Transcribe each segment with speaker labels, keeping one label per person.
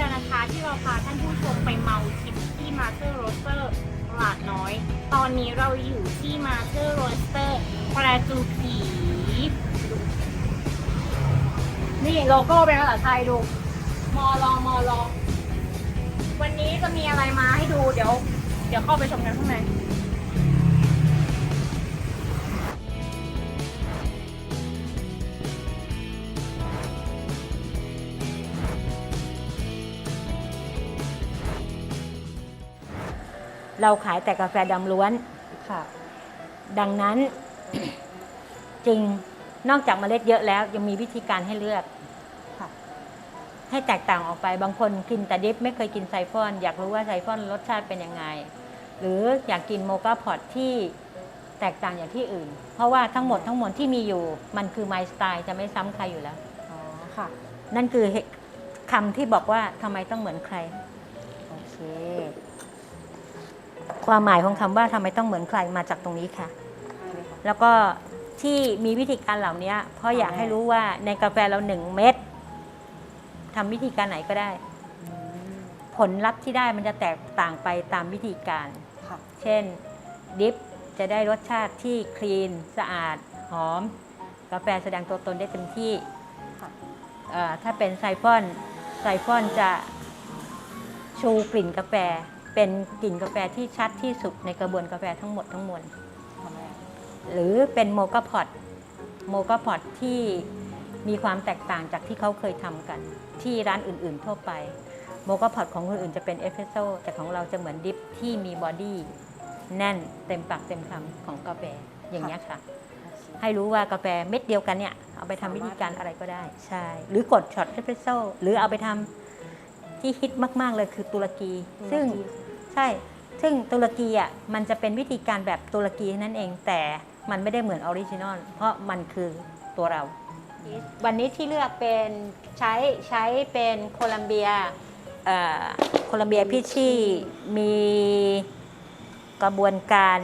Speaker 1: แล้วนะคะ ที่เราพาท่านผู้ชมไปเมาทิปที่มาเตอร์โรสเตอร์ตลาดน้อย ตอนนี้เราอยู่ที่มาเตอร์โรสเตอร์ประตูผีนี่โลโก้เป็นภาษาไทยดู มอลองมอลองวันนี้จะมีอะไรมาให้ดูเดี๋ยว เดี๋ยวเข้าไปชมกันข้างใน
Speaker 2: เราขายแต่กาแฟดำล้วน
Speaker 3: ค่ะ
Speaker 2: ดังนั้นจริงนอกจากเมล็ดเยอะแล้วยังมีวิธีการให้เลือก
Speaker 3: ค่ะ
Speaker 2: ให้แตกต่างออกไปบางคนกินแต่ดิฟไม่เคยกินไซฟอน อยากรู้ว่าไซฟอนรสชาติเป็นยังไง หรืออยากกินโมกาพอตที่แตกต่างจากที่อื่น เพราะว่าทั้งหมดทั้งมวลที่มีอยู่ มันคือไมสไตล์จะไม่ซ้ำใครอยู่แล้ว
Speaker 3: อ๋อ ค่ะ
Speaker 2: นั่นคือเหตุคำที่บอกว่าทำไมต้องเหมือนใคร
Speaker 3: โอเค
Speaker 2: ความหมายของคำว่าทำไมต้องเหมือนใครมาจากตรงนี้ค่ะ
Speaker 3: ได้เลยค่ะ
Speaker 2: แล้วก็ที่มีวิธีการเหล่านี้เพราะอยากให้รู้ว่าในกาแฟเราหนึ่งเม็ดทำวิธีการไหนก็ได้
Speaker 3: อืม
Speaker 2: ผลลัพธ์ที่ได้มันจะแตกต่างไปตามวิธีการ
Speaker 3: ค่ะ
Speaker 2: เช่นดิฟจะได้รสชาติที่คลีนสะอาดหอม กาแฟแสดงตัวตนได้เต็มที่
Speaker 3: ค่ะ
Speaker 2: เอ่อถ้าเป็นไซฟอนไซฟอนจะชูกลิ่นกาแฟ เป็นกลิ่นกาแฟที่ชัดที่สุดในกระบวนกาแฟทั้งหมดทั้งมวล
Speaker 3: ค่ะแม่
Speaker 2: หรือเป็นโมกาพอตโมกาพอตที่มีความแตกต่างจากที่เขาเคยทำกัน ที่ร้านอื่นๆทั่วไป โมกาพอตของคนอื่นจะเป็นเอสเ e รสโซแต่ของเราจะเหมือนดิฟที่มีบอดี้แน่นเต็มปากเต็มคำของกาแฟอย่างนี้ยค่ะ
Speaker 3: โอเค
Speaker 2: ให้รู้ว่ากาแฟเม็ดเดียวกันเนี่ย เอาไปทำวิธีการอะไรก็ได้ ใช่ หรือกดช็อตเอสเ e รสโซหรือเอาไปทำที่ฮิตมาก ๆ เลยคือตุรกี ซึ่ง ใช่ ซึ่งตุรกีอะมันจะเป็นวิธีการแบบตุรกีเท่านั้นเอง แต่มันไม่ได้เหมือนออริจินอล เพราะมันคือตัวเรา วันนี้ที่เลือกเป็นใช้ใช้เป็นโคลัมเบียเอ่อโคลัมเบียพิชชี่มีกระบวนการ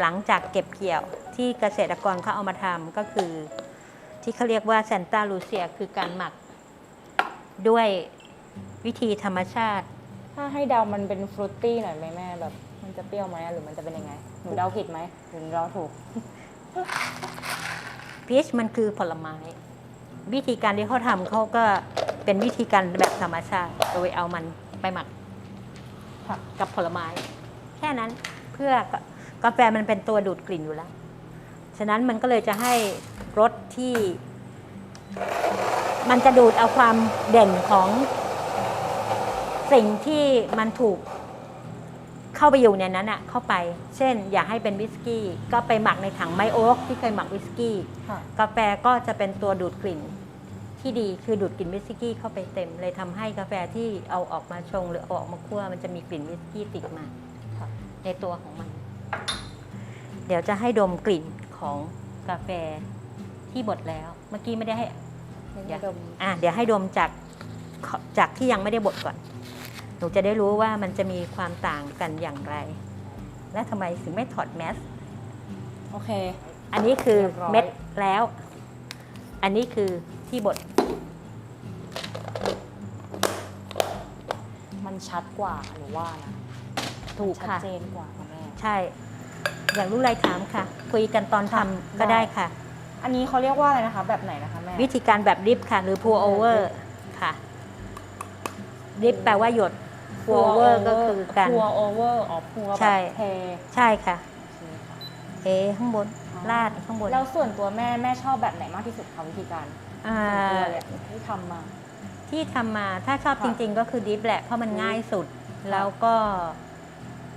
Speaker 2: หลังจากเก็บเกี่ยว ที่เกษตรกรเขาเอามาทำก็คือ ที่เขาเรียกว่า a n นตาลูเซียคือการหมักด้วยวิธีธรรมชาติ
Speaker 3: ถ้าให้เดามันเป็นฟรุตตี้หน่อยไหมแม่แบบ มันจะเปรี้ยวไหมหรือมันจะเป็นยังไงหนูเดาผิดไหมหรือเราถูก
Speaker 2: พีชมันคือผลไม้ วิธีการที่เขาทำเขาก็เป็นวิธีการแบบธรรมชาติ โดยเอามันไปหมัก
Speaker 3: ค่ะ
Speaker 2: กับผลไม้ แค่นั้นเพื่อกกาแฟมันเป็นตัวดูดกลิ่นอยู่แล้ว ฉะนั้นมันก็เลยจะให้รสที่ มันจะดูดเอาความเด่นของ สิ่งที่มันถูกเข้าไปอยู่ในนั้นอะเข้าไป เช่น อยากให้เป็นวิสกี้ ก็ไปหมักในถังไมโอ๊กที่เคยหมักวิสกี้
Speaker 3: ค่ะ
Speaker 2: กาแฟก็จะเป็นตัวดูดกลิ่นที่ดีคือดูดกลิ่นวิสกี้เข้าไปเต็ม เลยทำให้กาแฟที่เอาออกมาชงหรือเอาออกมาคั่วมันจะมีกลิ่นวิสกี้ติดมา
Speaker 3: ค่ะ
Speaker 2: ในตัวของมัน เดี๋ยวจะให้ดมกลิ่นของกาแฟที่บดแล้ว เมื่อกี้ไม่ได้ให้
Speaker 3: ไม่
Speaker 2: เดี๋
Speaker 3: ได้
Speaker 2: ยว
Speaker 3: ดม
Speaker 2: อะเดี๋ยวให้ดมจากจากที่ยังไม่ได้บดก่อน หนูจะได้รู้ว่ามันจะมีความต่างกันอย่างไร และทำไมถึงไม่ถอดแมส
Speaker 3: โอเค
Speaker 2: อันนี้คือ
Speaker 3: เรียบร้อย
Speaker 2: เม็ดแล้ว อันนี้คือที่บด
Speaker 3: มันชัดกว่าหนูว่านะ
Speaker 2: ถูก
Speaker 3: ชัด
Speaker 2: ค่ะ
Speaker 3: เจนกว่าค่ะแม่
Speaker 2: ใช่ อย่างรู้ไรถามค่ะ คุยกันตอนทำ
Speaker 3: ค่ะ
Speaker 2: ก็
Speaker 3: ได้
Speaker 2: ได้ค่ะ
Speaker 3: อันนี้เขาเรียกว่าอะไรนะคะ แบบไหนนะคะแม่
Speaker 2: วิธีการแบบดริปค่ะ หรือ pour over ค่ะดริปแปลว่าหยด pour over ก็คือการ
Speaker 3: พัวโอเวอร์อ๋อพัว
Speaker 2: ใช่
Speaker 3: แบบเท
Speaker 2: ใช่ค่ะ
Speaker 3: โอเคค่ะ
Speaker 2: เทข้างบน
Speaker 3: อ๋อ
Speaker 2: ลาดข้างบน
Speaker 3: แล้วส่วนตัวแม่แม่ชอบแบบไหนมากที่สุดคะวิธีการ
Speaker 2: อ่า
Speaker 3: ส่วนตัวเลยที่ทำมา
Speaker 2: ที่ทำมาถ้าชอบ
Speaker 3: ค่ะ
Speaker 2: จริง ๆ ก็คือดริปแหละเพราะมัน
Speaker 3: อืม
Speaker 2: ง่ายสุด
Speaker 3: ค่ะ
Speaker 2: แล้วก็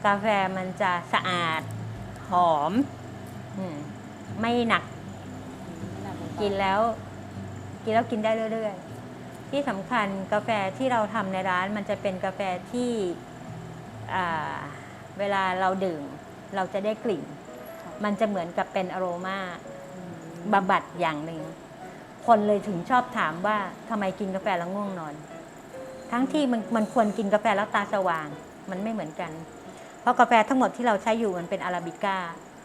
Speaker 2: กาแฟมันจะสะอาดหอมอืมไม่หนัก
Speaker 3: ไม่นานเไป
Speaker 2: กินแล้ว กินแล้วกินได้เรื่อยๆ ที่สำคัญกาแฟที่เราทำในร้านมันจะเป็นกาแฟที่อ่าเวลาเราดื่ม เราจะได้กลิ่น มันจะเหมือนกับเป็นอโรมา
Speaker 3: อืม
Speaker 2: บำบัดอย่างหนึ่ง คนเลยถึงชอบถามว่าทำไมกินกาแฟแล้วง่วงนอน ทั้งที่มันมันควรกินกาแฟแล้วตาสว่าง มันไม่เหมือนกัน เพราะกาแฟทั้งหมดที่เราใช้อยู่มันเป็นอาราบิก้า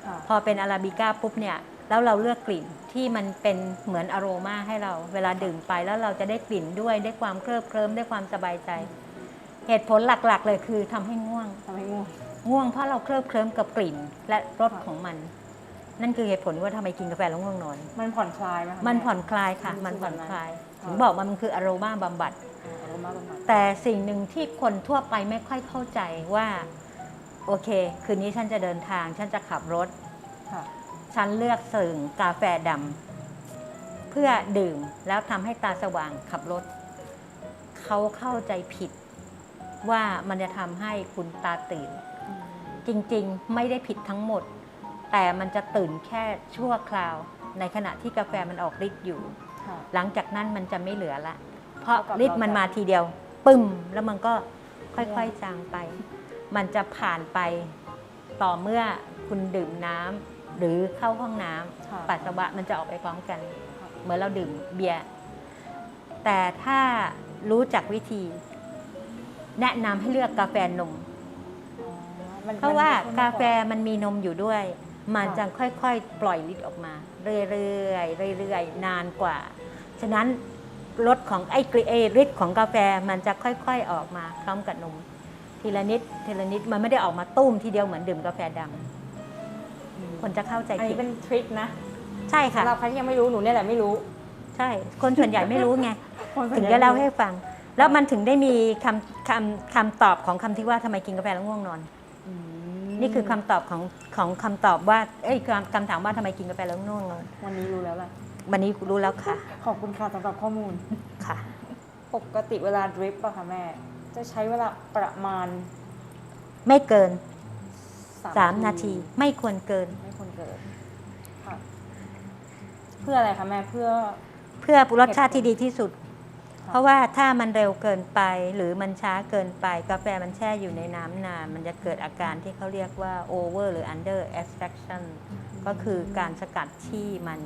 Speaker 3: ค่ะ
Speaker 2: พอเป็นอาราบิก้าปุ๊บเนี่ย แล้วเราเลือกกลิ่นที่มันเป็นเหมือนอโรมาให้เรา เวลาดื่มไปแล้วเราจะได้กลิ่นด้วยได้ความเคลิบเคลิ้มได้ความสบายใจ เหตุผลหลักๆ เลยคือทำให้ง่วง
Speaker 3: ทำให้ง่วง
Speaker 2: ง่วงเพราะเราเคลิบเคลิ้มกับกลิ่นและรส
Speaker 3: ค่ะ
Speaker 2: ของมัน นั่นคือเหตุผลว่าทำไมกินกาแฟแล้วง่วงนอน
Speaker 3: มันผ่อนคลายไหมคะ
Speaker 2: มัน
Speaker 3: แผ่
Speaker 2: อนคลายค่ะ
Speaker 3: รู้สึก
Speaker 2: มันผ่อน
Speaker 3: แบบนั้น
Speaker 2: คลาย
Speaker 3: ค่ะ
Speaker 2: ถึงบอกว่ามันคืออารมาบำบัด
Speaker 3: อ่าอารมณ์บำบัด
Speaker 2: แต่สิ่งหนึ่งที่คนทั่วไปไม่ค่อยเข้าใจว่า โอเค คืนนี้ฉันจะเดินทาง ฉันจะขับรถ
Speaker 3: ค่ะ
Speaker 2: ฉันเลือกสื่งกาแฟดำเพื่อดื่มแล้วทำให้ตาสว่างขับรถ เขาเข้าใจผิดว่ามันจะทำให้คุณตาตื่น จริงๆไม่ได้ผิดทั้งหมด แต่มันจะตื่นแค่ชั่วคราว ในขณะที่กาแฟมันออกฤทธิ์อยู่
Speaker 3: ค่ะ
Speaker 2: หลังจากนั้นมันจะไม่เหลือละ เพราะ
Speaker 3: เท่ากับ
Speaker 2: ฤทธิ์มัน
Speaker 3: เราจะ
Speaker 2: มาทีเดียว ปึ้ม แล้วมันก็ค่อยๆจางไป มันจะผ่านไปต่อเมื่อคุณดื่มน้ำ หรือเข้าห้องน้ำ
Speaker 3: ค่ะ
Speaker 2: ปัสสาวะมันจะออกไปพร้อมกัน
Speaker 3: ค่ะ
Speaker 2: เหมือนเราดื่มเบียร์แต่ถ้ารู้จักวิธี แนะนำให้เลือกกาแฟนม
Speaker 3: อ๋อมัน
Speaker 2: เพราะว่า
Speaker 3: มัน
Speaker 2: กาแฟมันมีนมอยู่ด้วย มันจะค่อยๆ ปล่อยฤทธิ์ออกมา เรื่อยๆเรื่อยๆนานกว่า ฉะนั้นรสของไอ้กรีเอฤทธิ์ของกาแฟมันจะค่อยๆออกมาพร้อมกับนม ทีละนิดทีละนิดมันไม่ได้ออกมาตุ้มทีเดียวเหมือนดื่มกาแฟดำ คนจะเข้าใจ
Speaker 3: อัน
Speaker 2: ผิ
Speaker 3: นี้
Speaker 2: ด
Speaker 3: เป็นทริคนะ
Speaker 2: ใช่ค่ะ
Speaker 3: สำหรับใครที่ยังไม่รู้หนูเนี่ยแหละไม่รู้
Speaker 2: ใช่ คนส่วนใหญ่ไม่รู้ไง
Speaker 3: คนส่วน
Speaker 2: ถึง
Speaker 3: ใหญ่
Speaker 2: จะเล่าให้ฟัง แล้วมันถึงได้มีคำคำคำตอบของคำที่ว่าทำไมกินกาแฟแล้วง่วงนอน
Speaker 3: อืม
Speaker 2: นี่คือคำตอบของของคำตอบว่า เอ้ยคำคำถามว่าทำไมกินกาแฟแล้วง่วงนอน
Speaker 3: วันนี้รู้แล้วแหละ
Speaker 2: วันนี้รู้แล้วค่ะ
Speaker 3: ขอบคุณค่ะสำหรับข้อมูล
Speaker 2: ค่ะ
Speaker 3: ปกติเวลาดริปอะค่ะแม่ จะใช้เวลาประมาณ
Speaker 2: ไม่เกิน
Speaker 3: 3
Speaker 2: 3นาทีไม่ควรเกิน
Speaker 3: ไม่ควรเกินค่ะเพื่ออะไรคะแม่เพื่อ
Speaker 2: เพื่อรสชาติที่ดีที่สุด
Speaker 3: ค่ะ
Speaker 2: เพราะว่าถ้ามันเร็วเกินไปหรือมันช้าเกินไป กาแฟมันแช่อยู่ในน้ำนาน มันจะเกิดอาการที่เขาเรียกว่า over หรือ under extraction ก็คือการสกัดที่มัน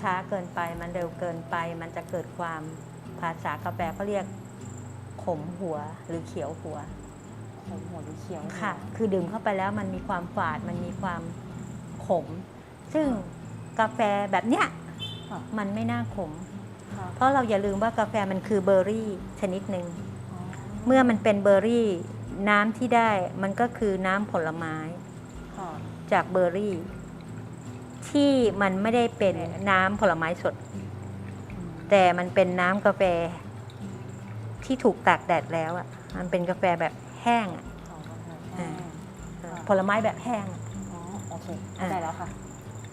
Speaker 2: ช้าเกินไป มันเร็วเกินไป มันจะเกิดความภาษากาแฟเขาเรียกขมหัวหรือเขียวหัว
Speaker 3: ผมหัวหรือเขียว
Speaker 2: ค่ะ คือดื่มเข้าไปแล้วมันมีความฝาด มันมีความขม ซึ่งกาแฟแบบเนี้ย
Speaker 3: ค่ะ
Speaker 2: มันไม่น่าขม
Speaker 3: ค่ะ
Speaker 2: เพราะเราอย่าลืมว่ากาแฟมันคือเบอร์รี่ชนิดหนึ่ง
Speaker 3: อ๋อ
Speaker 2: เมื่อมันเป็นเบอร์รี่ น้ำที่ได้มันก็คือน้ำผลไม้
Speaker 3: ค่ะ
Speaker 2: จากเบอร์รี่ ที่มันไม่ได้เป็นน้ำผลไม้สด แต่มันเป็นน้ำกาแฟที่ถูกตากแดดแล้วอะ มันเป็นกาแฟแบบ แห้งอะ
Speaker 3: ของกาแฟ
Speaker 2: อ่า
Speaker 3: ค่ะ
Speaker 2: ผลไม้แบบแห้งอะ
Speaker 3: อ๋อโอเคเข้าใจแล้วค่ะ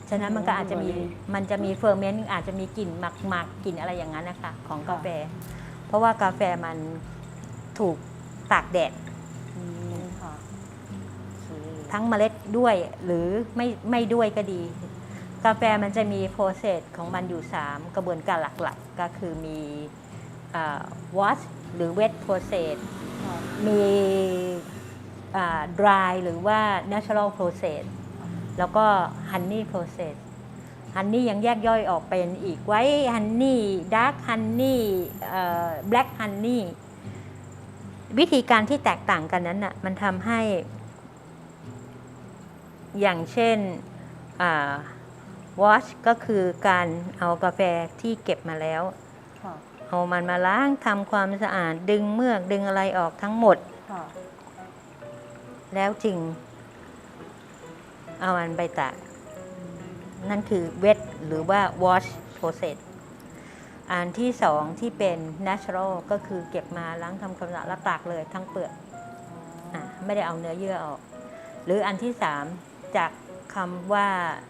Speaker 2: ฉะนั้นมันก็อาจจะมี
Speaker 3: เบอร์รี่
Speaker 2: มันจะมีเฟอร์เมนต์อาจจะมีกลิ่นหมักหมักๆกลิ่นอะไรอย่างนั้นนะคะของกาแฟ เพราะว่ากาแฟมันถูกตากแดด
Speaker 3: อืมค่ะโอเค
Speaker 2: ทั้งเมล็ดด้วยหรือไม่ไม่ด้วยก็ดี กาแฟมันจะมีโปรเซสของมันอยู่ 3 กระบวนการหลักๆ ก็คือมีวอชหรือ wet process
Speaker 3: ค่ะ
Speaker 2: มีอ่า dry หรือว่า natural process แล้วก็ honey process honey ยังแยกย่อยออกเป็นอีกไว้ honey dark honey เอ่อ black honey วิธีการที่แตกต่างกันนั้นน่ะมันทำให้ อย่างเช่นวอชก็คือการเอากาแฟที่เก็บมาแล้ว เอามันมาล้างทำความสะอาดดึงเมือกดึงอะไรออกทั้งหมด
Speaker 3: ค่ะ
Speaker 2: แล้วจึง เอามันไปตากนั่นคือ wet หรือว่า wash process อันที่สองที่เป็น natural ก็คือเก็บมาล้างทำความสะอาดแล้วตากเลยทั้งเปลือกอะไม่ได้เอาเนื้อเยื่อออก หรืออันที่สามจากคำว่า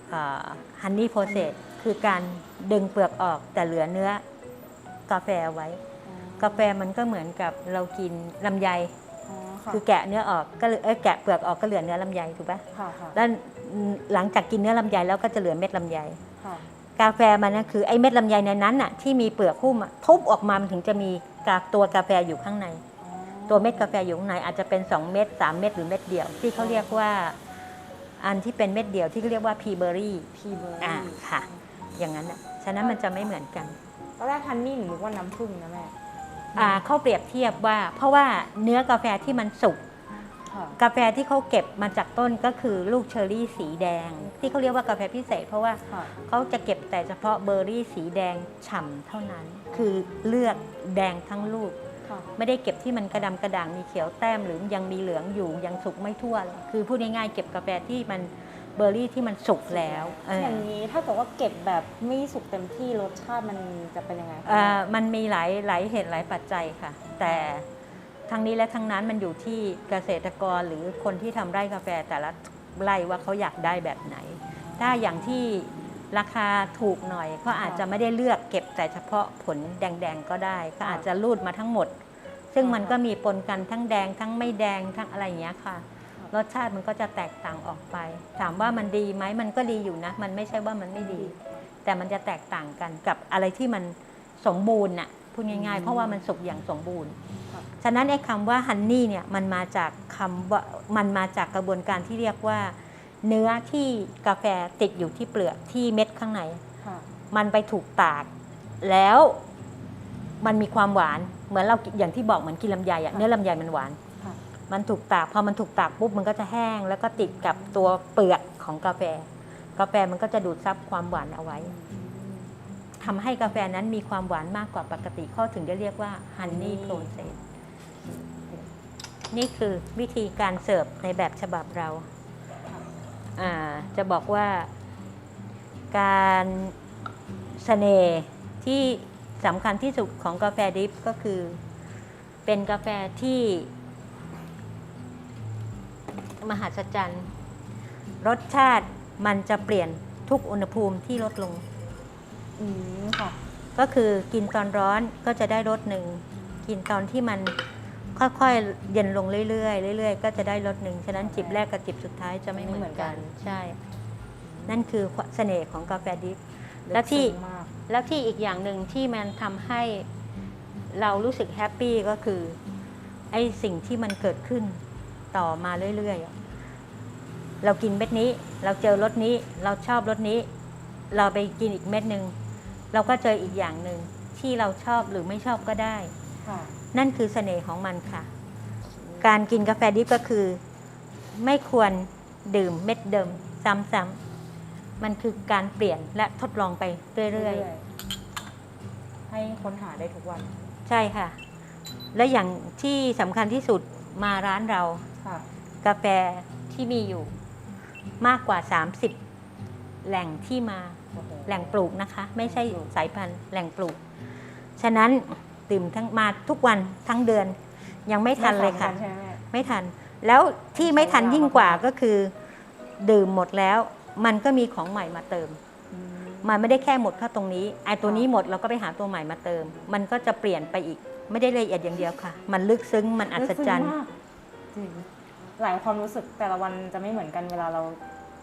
Speaker 2: เอ่อ honey process คือการดึงเปลือกออกแต่เหลือเนื้อ กาแฟไว้ กาแฟมันก็เหมือนกับเรากินลำไย
Speaker 3: อ๋อค่ะ
Speaker 2: คือแกะเนื้อออกก็เหลือเอ้ยแกะเปลือกออกก็เหลือเนื้อลำไยถูกปะ
Speaker 3: ค่ะค่ะ
Speaker 2: แล้วหลังจากกินเนื้อลำไยแล้วก็จะเหลือเม็ดลำไย
Speaker 3: ค่ะ
Speaker 2: กาแฟมันนะคือไอ้เม็ดลำไยในนั้นน่ะที่มีเปลือกหุ้มอะทุบออกมามันถึงจะมีกาตัวกาแฟอยู่ข้างใน
Speaker 3: อ๋อ
Speaker 2: ตัวเม็ดกาแฟอยู่ข้างในอาจจะเป็น 2 เม็ด3 เม็ดหรือเม็ดเดียว ที่เขาเรียกว่าอันที่เป็นเม็ดเดียวที่เขาเรียกว่าพีเบอรี่
Speaker 3: พีเบอร์
Speaker 2: อ่าค่ะ อย่างนั้นน่ะฉะนั้นมันจะไม่เหมือนกัน
Speaker 3: ตอนแรกฮันนี่หนูนึกว่าน้ำผึ้งนะแม่
Speaker 2: อ่าเขาเปรียบเทียบว่า เพราะว่าเนื้อกาแฟที่มันสุก
Speaker 3: ค่ะ
Speaker 2: กาแฟที่เขาเก็บมาจากต้นก็คือลูกเชอร์รี่สีแดง ที่เขาเรียกว่ากาแฟพิเศษ เพราะว่า
Speaker 3: ค่ะ
Speaker 2: เขาจะเก็บแต่เฉพาะเบอร์รี่สีแดงฉ่ำเท่านั้น คือเลือกแดงทั้งลูก
Speaker 3: ค่ะ
Speaker 2: ไม่ได้เก็บที่มันกระดำกระด่างมีเขียวแต้มหรือยังมีเหลืองอยู่ยังสุกไม่ทั่วเลยคือพูดง่ายๆเก็บกาแฟที่มัน เบอร์รี่ที่มันสุกแล้วเออ
Speaker 3: อย่างนี้ถ้าเกิดว่าเก็บแบบไม่สุกเต็มที่รสชาติมันจะเป็นยังไงคะ
Speaker 2: เอ่อมันมีหลายหลายเหตุหลายปัจจัยค่ะ แต่ทั้งนี้และทั้งนั้นมันอยู่ที่เกษตรกรหรือคนที่ทำไร่กาแฟแต่ละไร่ว่าเขาอยากได้แบบไหน ถ้าอย่างที่ราคาถูกหน่อยเขาอาจจะไม่ได้เลือกเก็บแต่เฉพาะผลแดงๆก็ได้ ก็อาจจะรูดมาทั้งหมด ซึ่งมันก็มีปนกันทั้งแดงทั้งไม่แดงทั้งอะไรอย่างเงี้ยค่ะ รสชาติมันก็จะแตกต่างออกไป ถามว่ามันดีไหมมันก็ดีอยู่นะ มันไม่ใช่ว่ามันไม่ดี แต่มันจะแตกต่างกันกับอะไรที่มันสมบูรณ์น่ะพูดง่ายๆ เพราะว่ามันสุกอย่างสมบูรณ์
Speaker 3: ครับ
Speaker 2: ฉะนั้นไอ้คำว่าฮันนี่เนี่ยมันมาจากคำว่ามันมาจากกระบวนการที่เรียกว่า เนื้อที่กาแฟติดอยู่ที่เปลือกที่เม็ดข้างใน
Speaker 3: ค่ะ
Speaker 2: มันไปถูกตาก แล้วมันมีความหวานเหมือนเรากินอย่างที่บอกเหมือนกินลำไยอะ
Speaker 3: ค่ะ
Speaker 2: เนื้อลำไยมันหวาน
Speaker 3: ค่ะ
Speaker 2: มันถูกตากพอมันถูกตากปุ๊บมันก็จะแห้ง แล้วก็ติดกับตัวเปลือกของกาแฟ กาแฟมันก็จะดูดซับความหวานเอาไว้ทำให้กาแฟนั้นมีความหวานมากกว่าปกติเขาถึงได้เรียกว่าฮันนี่โ o รเซสนี่คือวิธีการเสิร์ฟในแบบฉบับเราจะบอกว่าการเสน่ห์ที่สำคัญที่สุดของกาแฟดิฟก็คือ เป็นกาแฟที่ มหัศจรรย์รสชาติมันจะเปลี่ยนทุกอุณหภูมิที่ลดลง
Speaker 3: อืมค่ะ
Speaker 2: ก็คือกินตอนร้อนก็จะได้รสหนึ่ง กินตอนที่มันค่อยๆ เย็นลงเรื่อยๆเรื่อยๆ ก็จะได้รสหนึ่ง ฉะนั้นจิบแรกกับจิบสุดท้ายจะไม่เหมือนกัน ใช่ นั่นคือเสน่ห์ของกาแฟดิฟและที่
Speaker 3: ลึกซึ้งมาก
Speaker 2: แล้วที่อีกอย่างหนึ่งที่มันทำให้เรารู้สึกแฮปปี้ก็คือไอ้สิ่งที่มันเกิดขึ้น ต่อมาเรื่อยๆอะเรากินเม็ดนี้ เราเจอรสนี้ เราชอบรสนี้ เราไปกินอีกเม็ดหนึ่งเราก็เจออีกอย่างหนึ่งที่เราชอบหรือไม่ชอบก็ได้
Speaker 3: ค่ะ
Speaker 2: นั่นคือเสน่ห์ของมันค่ะ การกินกาแฟดิบก็คือ ไม่ควรดื่มเม็ดเดิมซ้ำๆ มันคือการเปลี่ยนและทดลองไปเรื่อยๆ
Speaker 3: ให้ค้นหาได้ทุกวัน
Speaker 2: ใช่ค่ะ และอย่างที่สำคัญที่สุดมาร้านเรา
Speaker 3: ค่ะ
Speaker 2: กาแฟที่มีอยู่มากกว่า 30 แหล่งที่มา
Speaker 3: โอ้โห
Speaker 2: แหล่งปลูกนะคะ ไม่ใช่
Speaker 3: ปลูก
Speaker 2: สายพันธุ์แหล่งปลูก ฉะนั้นดื่มทั้งมาทุกวันทั้งเดือนยังไม่ทันเลยค่ะ
Speaker 3: ไม่ซ้ำกัใช่ไหมแม่
Speaker 2: ไม่ทัน แล้วที่ไม่ทันยิ่งกว่าก็คือ ดื่มหมดแล้ว มันก็มีของใหม่มาเติม
Speaker 3: อืม
Speaker 2: มันไม่ได้แค่หมดแค่ตรงนี้ไอ้ตัวนี้หมดเราก็ไปหาตัวใหม่มาเติม มันก็จะเปลี่ยนไปอีก ไม่ได้ละเอียดอย่างเดียวค่ะ มันลึกซึ้งมันอัศจรรย์
Speaker 3: ลึกซึ้งมากจริงหลายความรู้สึกแต่ละวันจะไม่เหมือนกันเวลาเรา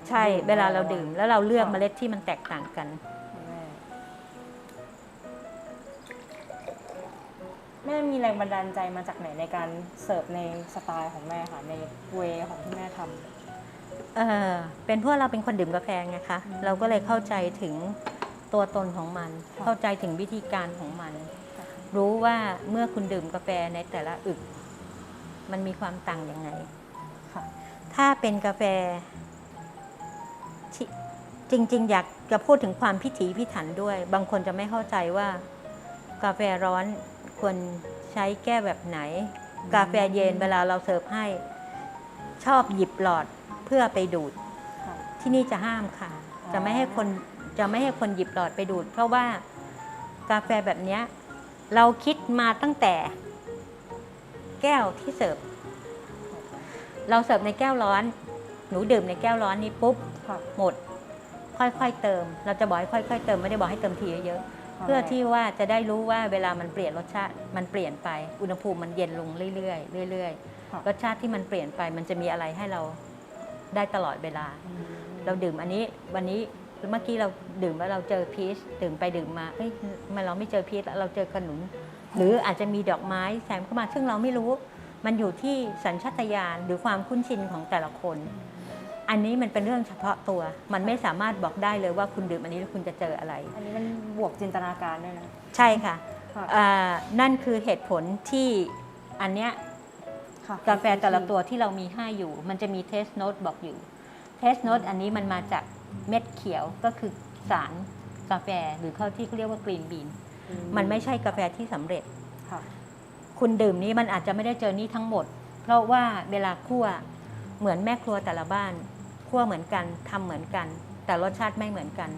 Speaker 2: ใช่เวลาเราดื่ม แล้วเราเลือกเมล็ดที่มันแตกต่างกัน
Speaker 3: แม่แม่มีแรงบันดาลใจมาจากไหนในการเสิร์ฟในสไตล์ของแม่ค่ะ ในเวของที่แม่ทำ
Speaker 2: เออเป็นเพราะเราเป็นคนดื่มกาแฟไงคะ
Speaker 3: อืม
Speaker 2: เราก็เลยเข้าใจถึงตัวตนของมัน
Speaker 3: ค่ะ
Speaker 2: เข้าใจถึงวิธีการของมัน
Speaker 3: ค่ะ
Speaker 2: รู้ว่าเมื่อคุณดื่มกาแฟในแต่ละอึก มันมีความต่างยังไง
Speaker 3: ค่ะ
Speaker 2: ถ้าเป็นกาแฟ จริง ๆ อยากจะพูดถึงความพิถีพิถันด้วย บางคนจะไม่เข้าใจว่า กาแฟร้อนควรใช้แก้วแบบไหน กาแฟเย็นเวลาเราเสิร์ฟให้ ชอบหยิบหลอดเพื่อไปดูด ที่นี่จะห้ามค่ะ จะไม่ให้คนจะไม่ให้คนหยิบหลอดไปดูด เพราะว่ากาแฟแบบนี้เราคิดมาตั้งแต่ แก้วที่เสิร์ฟ เราเสิร์ฟในแก้วร้อน หนูดื่มในแก้วร้อนนี้ปุ๊บ
Speaker 3: ค่ะ
Speaker 2: หมด ค่อยๆเติม เราจะบอกให้ค่อยๆเติมไม่ได้บอกให้เติมทีเยอะๆเพื่อที่ว่าจะได้รู้ว่าเวลามันเปลี่ยนรสชาติมันเปลี่ยนไป อุณหภูมิมันเย็นลงเรื่อยๆเรื่อย
Speaker 3: ค่ะ
Speaker 2: ๆรสชาติที่มันเปลี่ยนไปมันจะมีอะไรให้เราได้ตลอดเวลา
Speaker 3: อืม
Speaker 2: เราดื่มอันนี้วันนี้เมื่อกี้เราดื่มแล้วเราเจอพีชดื่มไปดื่มมาเอ้ยทำไมเราไม่เจอพีชแล้วเราเจอขนุนหรืออาจจะมีดอกไม้แซมเข้ามาซึ่งเราไม่รู้ มันอยู่ที่สัญชาตญาณหรือความคุ้นชินของแต่ละคน อันนี้มันเป็นเรื่องเฉพาะตัว มันไม่สามารถบอกได้เลยว่าคุณดื่มอันนี้แล้วคุณจะเจออะไร
Speaker 3: อันนี้มันบวกจินตนาการด้วยนะ
Speaker 2: ใช่ค่ะ
Speaker 3: ค่ะ
Speaker 2: อ่านั่นคือเหตุผลที่อันเนี้ย
Speaker 3: ค่ะ
Speaker 2: กาแฟแต่ละตัวที่เรามีให้อยู่ มันจะมีเทสโน t บอกอยู่เทสโน t อันนี้มันมาจากเม็ดเขียวก็คือสารกาแฟหรือเขาที่เขาเรียกว่ากรีนบีน
Speaker 3: อื
Speaker 2: มันไม่ใช่กาแฟที่สำเร็จ
Speaker 3: คุ
Speaker 2: ณดื่มนี้มันอาจจะไม่ได้เจอนี่ทั้งหมด เพราะว่าเวลาคั่วเหมือนแม่ครัวแต่ละบ้านคั่วเหมือนกันทำเหมือนกัน แต่รสชาติไม่เหมือนกัน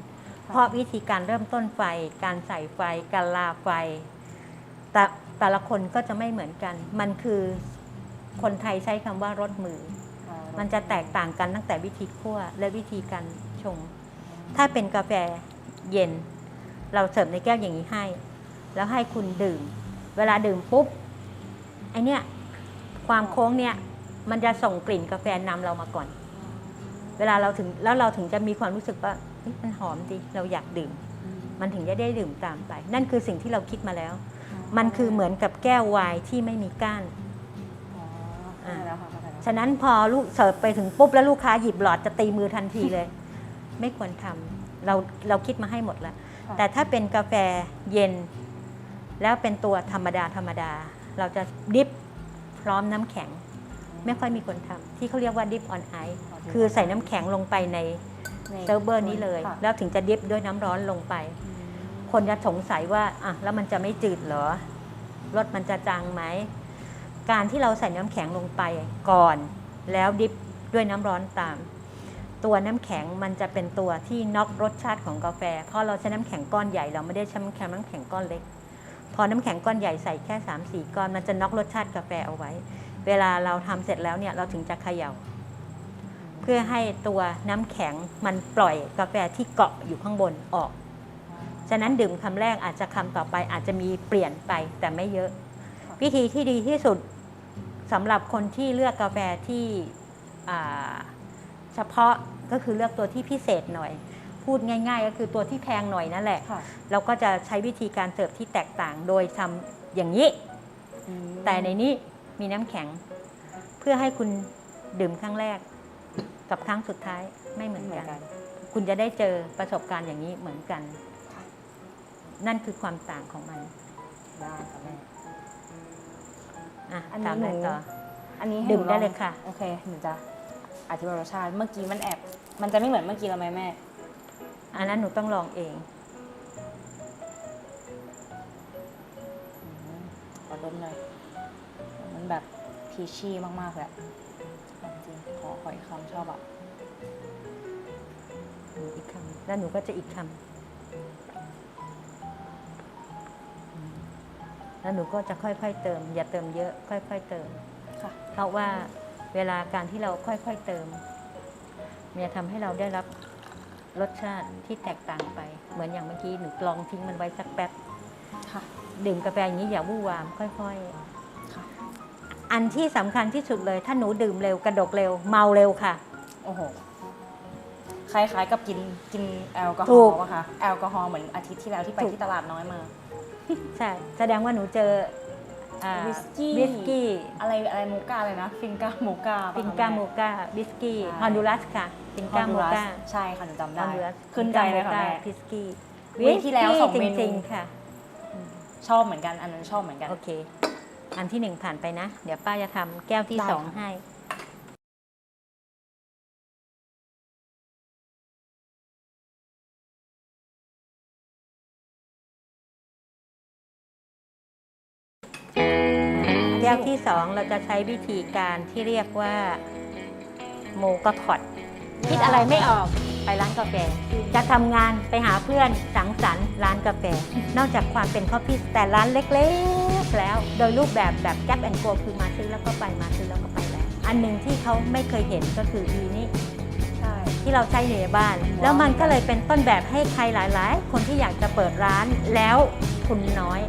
Speaker 2: เพราะวิธีการเริ่มต้นไฟ การใส่ไฟ การลาไฟ แต่แต่ละคนก็จะไม่เหมือนกัน มันคือคนไทยใช้คำว่ารสมือ มันจะแตกต่างกันตั้งแต่วิธีคั่วและวิธีการชง ถ้าเป็นกาแฟเย็น เราเสิร์ฟในแก้วอย่างนี้ให้ แล้วให้คุณดื่ม เวลาดื่มปุ๊บ ไอเนี้ยความโค้งเนี่ยมันจะส่งกลิ่นกาแฟนำเรามาก่อน เวลาเราถึงแล้วเราถึงจะมีความรู้สึกว่าเฮ้ยมันหอมดีเราอยากดื่ม มันถึงจะได้ดื่มตามไป นั่นคือสิ่งที่เราคิดมาแล้ว มันคือเหมือนกับแก้วไวน์ที่ไม่มีก้าน
Speaker 3: อ๋อเข้าใจแล้วค่ะเข้าใจแล้ว
Speaker 2: ฉะนั้นพอลูกเสิร์ฟไปถึงปุ๊บแล้วลูกค้าหยิบหลอดจะตีมือทันทีเลย ไม่ควรทำเราเราคิดมาให้หมดแล้ว
Speaker 3: ค่ะ
Speaker 2: แต่ถ้าเป็นกาแฟเย็น แล้วเป็นตัวธรรมดาธรรมดา เราจะดิฟพร้อมน้ำแข็ง ไม่ค่อยมีคนทำที่เขาเรียกว่าดิฟออนไอซ์คือใส่น้ำแข็งลงไปใน
Speaker 3: ใน
Speaker 2: เซิร์ฟเวอร์นี้เลย
Speaker 3: ค่ะ
Speaker 2: แล้วถึงจะดิฟด้วยน้ำร้อนลงไป คนจะสงสัยว่าอะแล้วมันจะไม่จืดเหรอรสมันจะจางไหม การที่เราใส่น้ำแข็งลงไปก่อน แล้วดิฟด้วยน้ำร้อนตาม ตัวน้ำแข็งมันจะเป็นตัวที่น็อกรสชาติของกาแฟ เพราะเราใช้น้ำแข็งก้อนใหญ่เราไม่ได้ใช้น้ำแข็งน้ำแข็งก้อนเล็ก พอน้ำแข็งก้อนใหญ่ใส่แค่3ามสี่ก้อนมันจะน็อกรสชาติกาแฟเอาไว้ เวลาเราทำเสร็จแล้วเนี่ยเราถึงจะเขย่า เพื่อให้ตัวน้ำแข็งมันปล่อยกาแฟที่เกาะอยู่ข้างบนออกฉะนั้นดื่มคำแรกอาจจะคำต่อไปอาจจะมีเปลี่ยนไปแต่ไม่เยอะ วิธีที่ดีที่สุดสำหรับคนที่เลือกกาแฟที่เฉพาะก็คือเลือกตัวที่พิเศษหน่อย พูดง่าย ๆ ก็คือตัวที่แพงหน่อยนั่นแหละ
Speaker 3: ค่ะ
Speaker 2: เราก็จะใช้วิธีการเสิร์ฟที่แตกต่างโดยทำอย่างนี้
Speaker 3: อืม
Speaker 2: แต่ในนี้มีน้ำแข็ง เพื่อให้คุณดื่มครั้งแรก กับครั้งสุดท้ายไม่เหมือน
Speaker 3: เหมือน
Speaker 2: กั
Speaker 3: กันน
Speaker 2: คุณจะได้เจอประสบการณ์อย่างนี้เหมือนกัน
Speaker 3: ค่ะ
Speaker 2: นั่นคือความต่างของมัน
Speaker 3: ได้ค่ะแม่
Speaker 2: อะ
Speaker 3: อันนี้
Speaker 2: ตามเลย
Speaker 3: หนู
Speaker 2: ต่อ
Speaker 3: อันนี้ให้
Speaker 2: ดื่ม
Speaker 3: หนู
Speaker 2: ได้
Speaker 3: อง
Speaker 2: เลยค่ะ
Speaker 3: โอเคหนูจะอธิบายรสชาติเมื่อกี้มันแอบ มันจะไม่เหมือนเมื่อกี้แล้วไหมแม่
Speaker 2: อันนั้นหนูต้องลองเอง
Speaker 3: อืมขอดมหน่อยมันแบบพีชี่มากๆเลยอะจริงขอขออีกคำชอบอะ
Speaker 2: หนูอีกคำแล้วหนูก็จะอีกคำแล้วหนูก็จะค่อยๆเติม อย่าเติมเยอะค่อย ๆ เติม
Speaker 3: ค่ะ
Speaker 2: เพราะว่าเวลาการที่เราค่อย ๆ เติมมันจะทำให้เราได้รับ รสชาติที่แตกต่างไป เหมือนอย่างเมื่อกี้หนูลองทิ้งมันไว้สักแป๊บ
Speaker 3: ค่ะ
Speaker 2: ดื่มกาแฟอย่างนี้อย่าวู่วามค่อย
Speaker 3: ค่ะ
Speaker 2: ๆ อันที่สำคัญที่สุดเลย ถ้าหนูดื่มเร็วกระดกเร็วเมาเร็วค่ะ
Speaker 3: โอ้โห คล้ายๆกับกินกินแอลกอฮ
Speaker 2: ถู
Speaker 3: อล์
Speaker 2: ก
Speaker 3: ป่ะคะแอลกอฮอล์เหมือนอาทิตย์ที่แล้วที่ไป
Speaker 2: ถูก
Speaker 3: ที่ตลาดน้อยมา
Speaker 2: ใช่แสดงว่าหนูเจออ่า
Speaker 3: วิสกี้
Speaker 2: วิสกี้
Speaker 3: อะไรอะไรโมกาเลยนะ ฟิงกาโมกา
Speaker 2: ปินกาโมกาบิสกี้
Speaker 3: ใช่
Speaker 2: ฮอนดูรัสค่ะ ปิน
Speaker 3: ฮอกา
Speaker 2: นโม
Speaker 3: ดูรัส
Speaker 2: กา
Speaker 3: ใช่ค่ะหนูจำ
Speaker 2: ฮ
Speaker 3: ได้
Speaker 2: อนดูรัส
Speaker 3: ขึ้นใจเลยค่ะแม่
Speaker 2: พิสกี้
Speaker 3: วีคที่แล้วสองเมนู
Speaker 2: จริงๆค่ะ
Speaker 3: ชอบเหมือนกันอันนั้นชอบเหมือนกัน
Speaker 2: โอเค อันที่หนึ่งผ่านไปนะ เดี๋ยวป้าจะทำแก้วที่
Speaker 3: ได้
Speaker 2: สอง
Speaker 3: ค่ะ
Speaker 2: ให้แก้วที่สองเราจะใช้วิธีการที่เรียกว่าโมกะคอด คิดอะไรไม่ออกไปร้านกาแฟ จะทำงานไปหาเพื่อนสังสรรค์ร้านกาแฟ นอกจากความเป็นคอฟฟี่แต่ร้านเล็กๆแล้ว โดยรูปแบบแบบแก๊ปแอนโกคือมาซื้อแล้วก็ไปมาซื้อแล้วก็ไปแล้ว อันหนึ่งที่เขาไม่เคยเห็นก็คืออีนี่
Speaker 3: ใช่
Speaker 2: ที่เราใช้อยู่ในบ้าน แล้วมันก็เลยเป็นต้นแบบให้ใครหลาย ๆ คนที่อยากจะเปิดร้านแล้วทุนน้อย